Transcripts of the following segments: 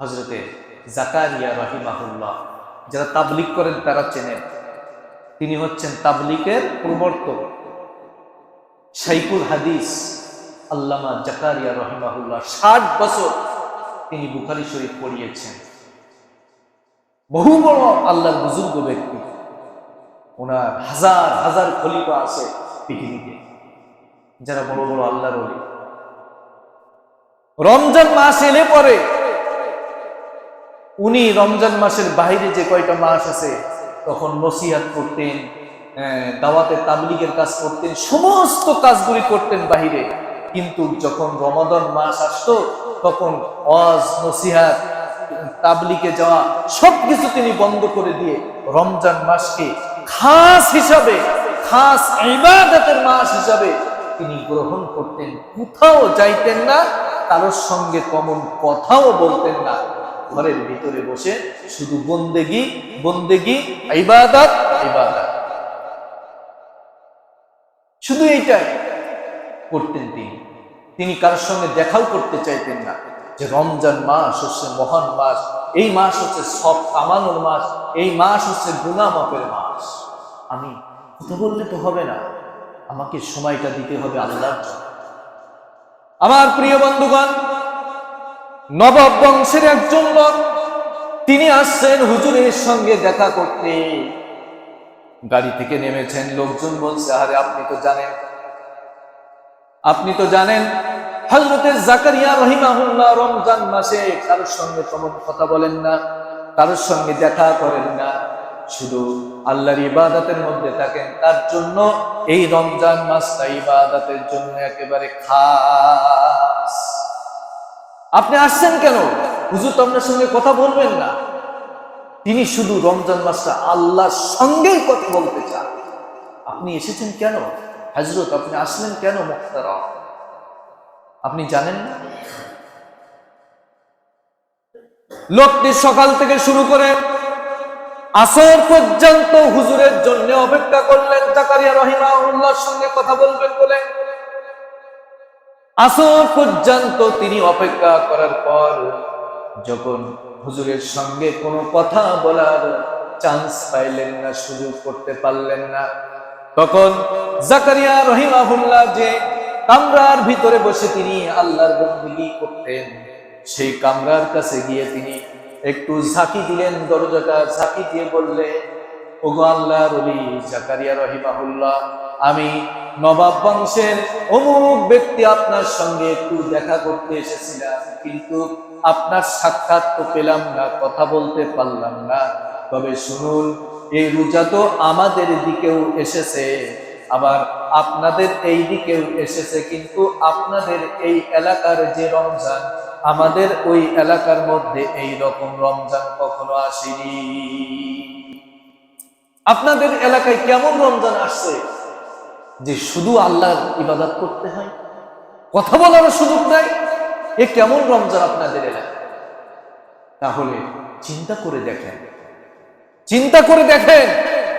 হজরতে জাকারিয়া রাহিমাহুল্লাহ, যারা তাবলিক করেন তারা চেনেন। তিনি হচ্ছেন তাবলিকের প্রবর্তক। শাইকুল হাদিস, আল্লামা জাকারিয়া রহিমাহুল্লাহ, ষাট বছর তিনি বুখারি শরীফ পড়িয়েছেন। বহু বড় আল্লাহর বুজুর্গ ব্যক্তি। ওনার হাজার হাজার খলিফা আছে পৃথিবীতে, যারা বড় বড় আল্লাহর রমজান মাস এলে পরে উনি রমজান মাসের বাইরে যে কয়টা মাস আছে, তখন নসিহাত করতেন দাওয়াতে তাবলিগের কাজ করতেন, সমস্ত কাজগুলি করতেন বাহিরে। কিন্তু যখন রমাদন মাস আসতো, তখন অজ নসিহাত, তাবলিগে যাওয়া, সবকিছু তিনি বন্ধ করে দিয়ে রমজান মাসকে খাস হিসাবে, খাস ইবাদতের মাস হিসাবে তিনি গ্রহণ করতেন। কোথাও যাইতেন না, কারোর সঙ্গে কমন কথাও বলতেন না। ঘরের ভিতরে বসে শুধু বন্দেগি বন্দেগি, ইবাদত ইবাদত। শুধু এইটাই করতেন তিনি। তিনি কারোর সঙ্গে দেখাও করতে চাইতেন না যে রমজান মাস হচ্ছে মহান মাস, এই মাস হচ্ছে সব কামানোর মাস, এই মাস হচ্ছে গুনামাপের মাস। আমি কথা বললে তো হবে না। আমাকে সময়টা দিতে হবে আল্লাহর আমার প্রিয় বন্ধুগণ নবাব বংশের একজন লোক, তিনি আসছেন হুজুরের সঙ্গে দেখা করতে। গাড়ি থেকে নেমেছেন লোকজন বলছে, আরে আপনি তো জানেন। আপনি তো জানেন হজরতে জাকারিয়া রহিমাহুল্লাহ রমজান মাসে কারোর সঙ্গে তেমন কথা বলেন না, কারোর সঙ্গে দেখা করেন না। শুধু আল্লাহর ইবাদতের মধ্যে থাকেন, তার জন্য এই রমজান মাসটা ইবাদতের জন্য একেবারে খাস। আপনি আসছেন কেন? হুজুর তো আপনার সঙ্গে কথা বলবেন না। তিনি শুধু রমজান মাসটা আল্লাহর সঙ্গেই কথা বলতে চান। আপনি এসেছেন কেন? হজরত আপনি আসলেন কেন মুক্তারা? আপনি জানেন না? লোকটি সকাল থেকে শুরু করে আসর পর্যন্ত হুজুরের জন্য অপেক্ষা করলেন। জাকারিয়া রহিমাউল্লাহর সঙ্গে কথা বলবেন বলে আসর পর্যন্ত তিনি অপেক্ষা করার পর যখন হুজুরের সঙ্গে কোনো কথা বলার চান্স পাইলেন না, সুযোগ করতে পারলেন না, তখন জাকারিয়া রহিমাহুল্লাহ যে কামরার ভিতরে বসে তিনি আল্লাহর বন্দী করতেন, সেই কামরার কাছে গিয়ে তিনি একটু ঝাঁকি দিলেন, দরজাটা ঝাঁকি দিয়ে বললে ওগো আল্লাহর অলি জাকারিয়া রহিমাহুল্লাহ, আমি নবাব বংশের অমুক ব্যক্তি আপনার সঙ্গে একটু দেখা করতে এসেছিলাম, কিন্তু আপনার সাক্ষাৎ তো পেলাম না, কথা বলতে পারলাম না। তবে শুনুন, এই রোজা তো আমাদের দিকেও এসেছে, আবার আপনাদের এই দিকেও এসেছে, কিন্তু আপনাদের এই এলাকার যে রমজান, আমাদের ওই এলাকার মধ্যে এই রকম রমজান কখনো আসেনি। আপনাদের এলাকায় কেমন রমজান আসছে? যে শুধু আল্লাহর ইবাদত করতে হয়, কথা বলার সুযোগ নাই এ কেমন রমজান আপনাদের তাহলে চিন্তা করে দেখেন, চিন্তা করে দেখেন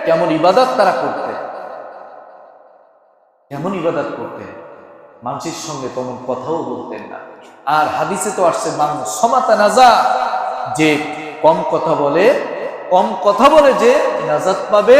কেমন ইবাদত তারা করতে। কেমন ইবাদত করতে? মানুষের সঙ্গে তেমন কথাও বলতেন না। আর হাদিসে তো আসছে মানুষ সমাতা নাজা, যে কম কথা বলে, কম কথা বলে যে নাজাত পাবে